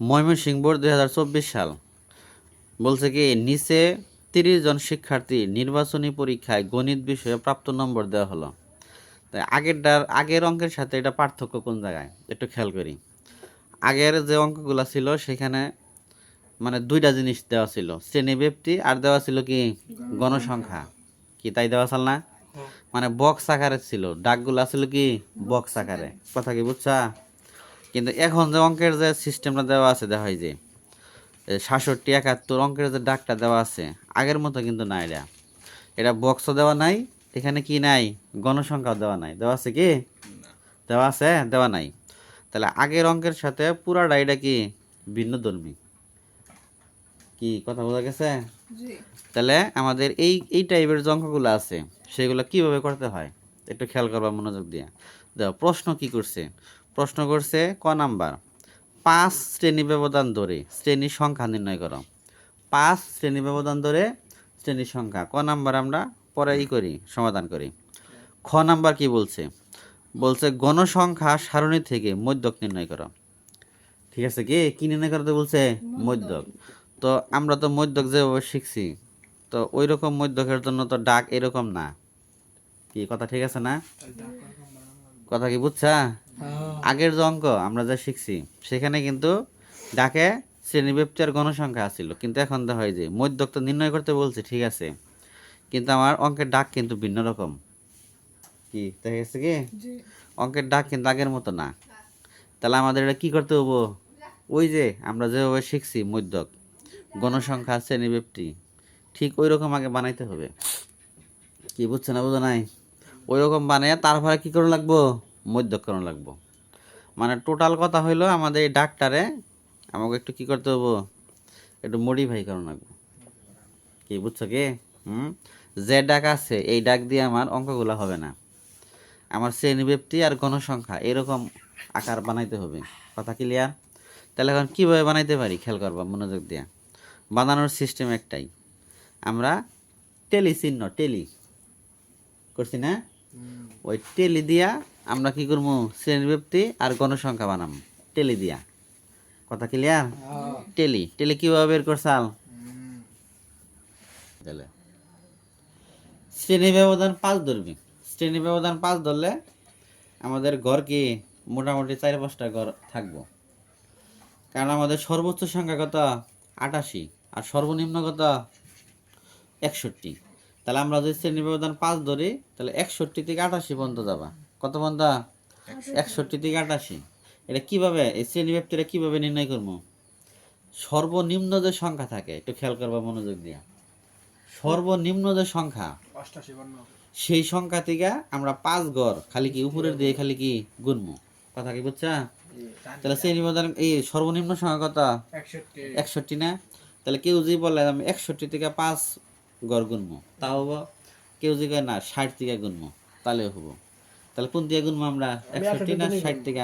Mymensingh board দুই হাজার চব্বিশ সাল। বলছে কি নিচে তিরিশ জন শিক্ষার্থী নির্বাচনী পরীক্ষায় গণিত বিষয়ে প্রাপ্ত নম্বর দেওয়া হলো। তাই আগেরটার আগের অঙ্কের সাথে এটা পার্থক্য কোন জায়গায়? একটু খেয়াল করি। আগের যে অঙ্কগুলো ছিল সেখানে মানে দুইটা জিনিস দেওয়া ছিল শ্রেণি ব্যক্তি আর দেওয়া ছিল কি গণসংখ্যা। কি তাই দেওয়া ছিল না? মানে বক্স আকারে ছিল ডাকগুলো ছিল কি বক্স আকারে। কথা কি বুঝছা? কিন্তু এখন যে অঙ্কের যে সিস্টেমটা দেওয়া আছে দেখা হয় যে সাতষট্টি একাত্তর অঙ্কের যে ডাকটা দেওয়া আছে আগের মতো কিন্তু না এটা এটা বক্সও দেওয়া নাই এখানে কি নাই? গণসংখ্যাও দেওয়া নাই। দেওয়া আছে কি? দেওয়া আছে? দেওয়া নাই। তাহলে আগের অঙ্কের সাথে পুরাটা এটা কি? ভিন্ন ধর্মী। কি কথা বোঝা গেছে? তাহলে আমাদের এই এই টাইপের যে অঙ্কগুলো আছে সেগুলো কীভাবে করতে হয়? একটু খেয়াল করবা মনোযোগ দিয়ে। দেখো প্রশ্ন কি করছে? প্রশ্ন করছে, ক নাম্বার? পাঁচ শ্রেণি ব্যবধান ধরে শ্রেণির সংখ্যা নির্ণয় করো। পাঁচ শ্রেণি ব্যবধান ধরে শ্রেণির সংখ্যা। ক নাম্বার আমরা? পরে ই করি, সমাধান করি। খ নাম্বার কি বলছে? বলছে গণসংখ্যা সারণী থেকে মধ্যক নির্ণয় করো। ঠিক আছে কি? কি নির্ণয় করতে বলছে? মধ্যক। তো আমরা তো মধ্যক যেভাবে শিখছি, তো ওই রকম মধ্যকের জন্য তো ডাক এরকম না। কি, কথা ঠিক আছে না? কথা কি বুঝছা? আগের যে অঙ্ক আমরা যা শিখছি সেখানে কিন্তু ডাকে শ্রেণীব্যক্তি আর গণসংখ্যা আছিল কিন্তু এখন দেখা হয় যে মধ্যক তো নির্ণয় করতে বলছে ঠিক আছে কিন্তু আমার অঙ্কের ডাক কিন্তু ভিন্ন রকম। কি দেখা গেছে কি? অঙ্কের ডাক কিন্তু আগের মতো না। তাহলে আমাদের এটা কি করতে হব? ওই যে আমরা যেভাবে শিখছি মধ্যক গণসংখ্যা শ্রেণীব্যক্তি ঠিক ওই রকম আগে বানাইতে হবে। কি বুঝছে না বুঝো নাই? ওই রকম বানিয়ে তারপরে কি করুন লাগবো? মধ্যক করুন লাগবো। মানে টোটাল কথা হইল আমাদের এই ডাকটারে আমাকে একটু কি করতে হব একটু মডিফাই করুন লাগবো। কি বুঝছ কি? হুম? যে ডাক আছে এই ডাক দিয়ে আমার অঙ্কগুলো হবে না। আমার শ্রেণীব্যক্তি আর গণসংখ্যা এরকম আকার বানাইতে হবে। কথা ক্লিয়ার তাহলে এখন কীভাবে বানাইতে পারি? খেয়াল করবা মনোযোগ দিয়া। বানানোর সিস্টেম একটাই। আমরা টেলি চিহ্ন টেলি করছি না? ওই টেলি দিয়া আমরা কি করব শ্রেণীব্যক্তি আর গণসংখ্যা বানাম। টেলি দিয়া। কথা ক্লিয়ার টেলি। টেলি কীভাবে বের করছাল তাহলে। শ্রেণি ব্যবধান পাঁচ ধরবি। শ্রেণি ব্যবধান পাঁচ ধরলে আমাদের ঘর কি মোটামুটি চার পাঁচটা ঘর থাকব। কারণ আমাদের সর্বোচ্চ সংখ্যা কত? আটাশি। আর সর্বনিম্ন কত? একষট্টি। তাহলে আমরা যদি শ্রেণি ব্যবধান পাঁচ ধরি তাহলে একষট্টি থেকে আটাশি পর্যন্ত যাবা। কত পর্যন্ত? একষট্টি থেকে আটাশি। এটা কীভাবে এই শ্রেণি ব্যক্তিরা কীভাবে নির্ণয় করব? সর্বনিম্ন যে সংখ্যা থাকে একটু খেয়াল করবা মনোযোগ দিয়া। সর্বনিম্ন যে সংখ্যা সেই সংখ্যা থেকে আমরা পাঁচ গড় খালি কি উপরের দিয়ে খালি কি গুনবো? কথা কি বুঝছা? তাহলে শ্রেণি ব্যবধান এই সর্বনিম্ন সংখ্যা কত? একষট্টি। না? তাহলে কেউ যদি বলে আমি একষট্টি থেকে পাঁচ গড় গুনবো তাও হব কেউ যদি না ষাট থেকে গুনবো তাহলেও হব। তাহলে কোন দিয়ে গুনবো আমরা? একষট্টি না ষাট থেকে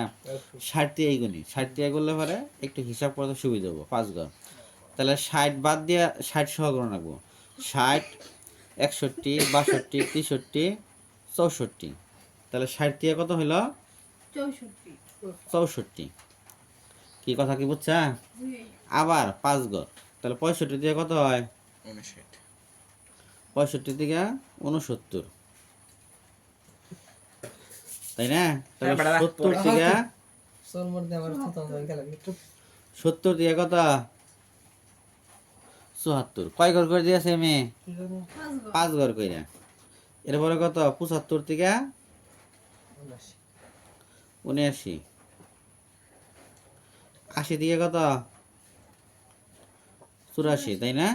ষাট দিয়ে গুনি। ষাট দিয়ে করলে পরে একটু হিসাব করতে সুবিধা হব পাঁচ গড় তাহলে ষাট বাদ দিয়ে ষাট সহ গ্রহণ রাখব। ষাট একষট্টি বাষট্টি তেষট্টি চৌষট্টি। তাহলে ষাট দিয়ে কত হইল? চৌষট্টি। চৌষট্টি। কি কথা কি বুঝছা? আবার পাঁচ গড় তাহলে পঁয়ষট্টি দিয়ে কত হয়? পঁয়ষট্টি থেকে উনসত্তর। তাই না? তাহলে হ্যাঁ, সত্তর থেকে হয়ে সত্তর কত? চুয়াত্তর। কয় ঘর করে দিয়েছে মেয়ে পাঁচ ঘর কইরা। এরপরে কত? পঁচাত্তর থেকে উনআশি। আশি থেকে কত? চুরাশি তাই না?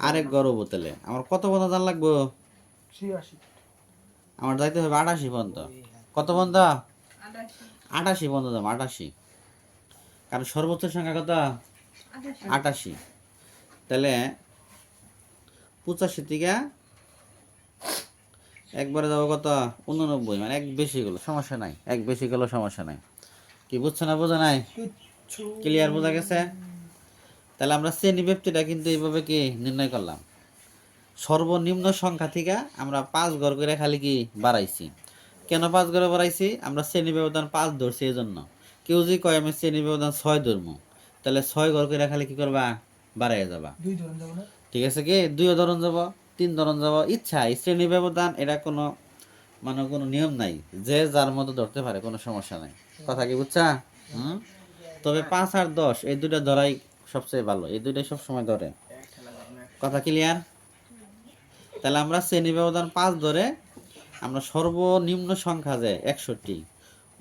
আরেক গড় বোতলে আমার কত পর্যন্ত জান লাগবো? ছিয়াশি। আমার যাইতে হবে আটাশি পর্যন্ত। কত পর্যন্ত? আটাশি পর্যন্ত যাব আটাশি। কারণ সর্বোচ্চ সংখ্যা কত? আটাশি। তাহলে পঁচাশি থেকে একবারে যাব কত? উননব্বই মানে এক বেশি গেলো সমস্যা নাই এক বেশি গেলো সমস্যা নাই। কি বুঝছ না বোঝা নাই? ক্লিয়ার বোঝা গেছে? তাহলে আমরা শ্রেণি ব্যক্তিটা কিন্তু এইভাবে কি নির্ণয় করলাম? সর্বনিম্ন সংখ্যা থেকে আমরা পাঁচ ঘর করে খালি কি বাড়াইছি। কেন পাঁচ ঘরে বাড়াইছি? আমরা শ্রেণি ব্যবধান পাঁচ ধরছি এই জন্য কেউ যদি কয় আমি শ্রেণি ব্যবধান ছয় ধরবো তাহলে ছয় ঘর করে রাখালে কি করবা? বাড়াইয়া যাবা। ঠিক আছে কি? দুই ধরন যাব তিন ধরন যাব। ইচ্ছা এই শ্রেণি ব্যবধান এটা কোনো মানে কোনো নিয়ম নাই। যে যার মতো ধরতে পারে কোনো সমস্যা নাই। কথা কি বুঝছা? হুম? তবে পাঁচ আর দশ এই দুইটা ধরাই সবচেয়ে ভালো। এই দুইটাই সবসময় ধরে। কথা ক্লিয়ার তাহলে আমরা শ্রেণি ব্যবধান পাঁচ ধরে আমরা সর্বনিম্ন সংখ্যা যে একষট্টি,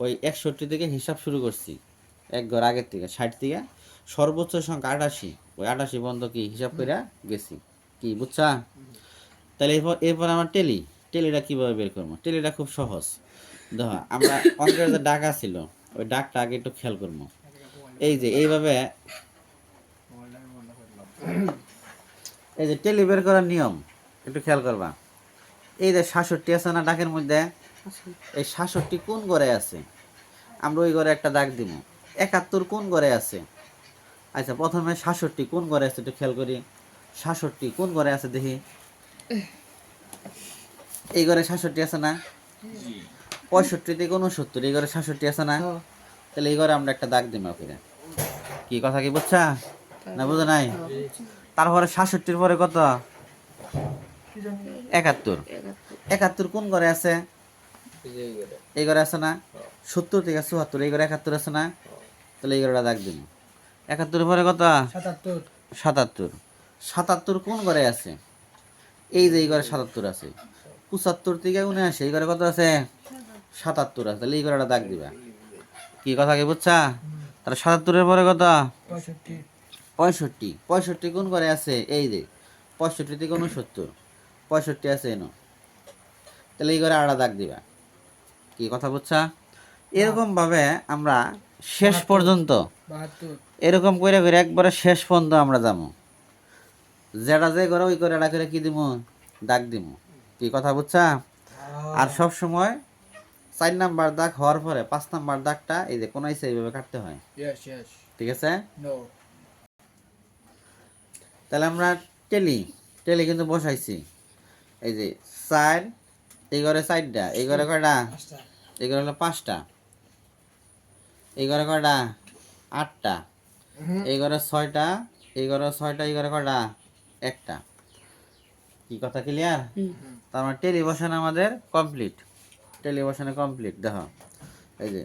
ওই একষট্টি থেকে হিসাব শুরু করছি। এক ঘর আগের থেকে, ষাট থেকে। সর্বোচ্চ সংখ্যা আটাশি, ওই আটাশি বন্ধ কি হিসাব করে গেছি। কি, বুঝছা? তাহলে এরপর এরপর আমার টেলি। টেলিটা কীভাবে বের করব? টেলিটা খুব সহজ। দেখো, আমরা অঙ্কের যে ডাক ছিল ওই ডাকটা আগে একটু খেয়াল করব। এই যে, এইভাবে এই যে টেলি বের করার নিয়ম। একটু খেয়াল করবা। এই যে সাতষট্টি আছে না ডাকের মধ্যে এই সাতষট্টি কোন ঘরে আছে? আমরা ওই ঘরে একটা দাগ দিব একাত্তর কোন ঘরে আছে? আচ্ছা প্রথমে সাতষট্টি কোন ঘরে আছে একটু খেয়াল করি। সাতষট্টি কোন ঘরে আছে দেখি। এই ঘরে সাতষট্টি আছে না? পঁয়ষট্টি থেকে উনসত্তর এই ঘরে সাতষট্টি আছে না। তাহলে এই ঘরে আমরা একটা দাগ দিব ওখানে কি কথা কি বুঝছা? না বুঝো নাই? তারপরে সাতষট্টির পরে কত? একাত্তর। একাত্তর। কোন ঘরে আছে? এই ঘরে। আছে না? সত্তর থেকে চুয়াত্তর। এই ঘরে একাত্তর আছে না? তাহলে এই ঘরে দাগ দিব। একাত্তর পরে কত? সাতাত্তর। সাতাত্তর। সাতাত্তর কোন ঘরে আছে? এই যে এই ঘরে সাতাত্তর আছে। পঁচাত্তর থেকে উনআশি। এই ঘরে কত আছে? সাতাত্তর আছে। তাহলে এই ঘরে একটা দাগ দিবা। কি কথা কি বুঝছা? তাহলে সাতাত্তরের পরে কত? পঁয়ষট্টি। পঁয়ষট্টি। পঁয়ষট্টি কোন ঘরে আছে? এই যে পঁয়ষট্টি থেকে উনসত্তর। পঁয়ষট্টি আছে এনো। তাহলে এই ঘরে আড়া দাগ দিবা। কি কথা বুঝছা? এরকম ভাবে আমরা শেষ পর্যন্ত এরকম করে করে একবারে শেষ পর্যন্ত আমরা যাব। যেটা যে করে ওই করে এটা করে কি দিব দাগ দিব কি কথা বুঝছা? আর সব সময় চার নাম্বার দাগ হওয়ার পরে পাঁচ নাম্বার দাগটা এই যে কোনাইছে এইভাবে কাটতে হয়। ঠিক আছে? তাহলে আমরা টেলি। টেলি কিন্তু বসাইছি। এই যে চার এই ঘরে চারটা এই ঘরে কয়টা? এই ঘরে হলো পাঁচটা। এই ঘরে কয়টা? আটটা। এই ঘরে ছয়টা এই ঘরে ছয়টা এই ঘরে কয়টা? একটা। কি কথা ক্লিয়ার তার মানে টেলিভিশন আমাদের কমপ্লিট টেলিভিশনে কমপ্লিট দেখো। এই যে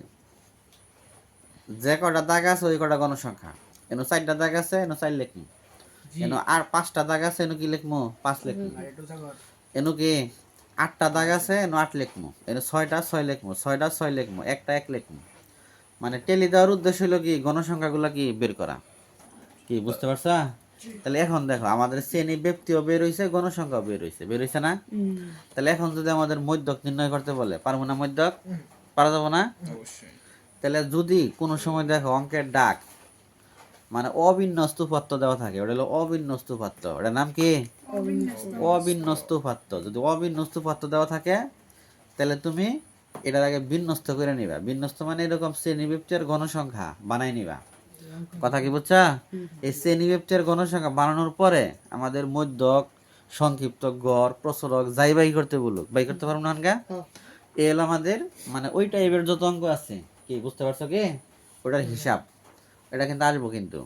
যে কটা দাগ আছে ওই কটা গণসংখ্যা। এন চারটা দাগ আছে এন চার লিখমু এনো আর পাঁচটা দাগ আছে এনো কি লিখমু? পাঁচ লিখমু আর একটু সাগর এনো কি আটটা দাগ আছে? এনো আট লিখমু। এনো ছয়টা ছয় লিখমু ছয়টা ছয় লিখমু একটা এক লিখমু। মানে টেলি দেওয়ার উদ্দেশ্য হলো কি গণসংখ্যাগুলো কি বের করা? কি বুঝতে পারছা? তাহলে এখন দেখো আমাদের শ্রেণি ব্যক্তিও বের হয়েছে গণসংখ্যাও বের হয়েছে বের হয়েছে না? তাহলে এখন যদি আমাদের মধ্যক নির্ণয় করতে বলে পারব না মধ্যক? পারা যাব না? তাহলে যদি কোনো সময় দেখো অঙ্কের ডাক মানে অবিন্যস্ত উপাত্ত দেওয়া থাকে ওটা হলো অবিন্যস্ত উপাত্ত। ওটার নাম কি? অবিন্যস্ত উপাত্ত। যদি অবিন্যস্ত উপাত্ত দেওয়া থাকে তাহলে তুমি এটার আগে বিন্যস্ত করে নিবা। বিন্যস্ত মানে এরকম শ্রেণীবৃত্তের গণসংখ্যা বানাই নিবা। কথা কি বুঝছা? এই শ্রেণীবৃত্তের গণসংখ্যা বানানোর পরে আমাদের মধ্যক সংক্ষিপ্ত গড় প্রচলক যাই বাই করতে বলুক। বাই করতে পারব না এ হলো আমাদের মানে ওই টাইপের যত অঙ্ক আছে কি বুঝতে পারছ কি? ওটার হিসাব। এটা কিন্তু আসব কিন্তু।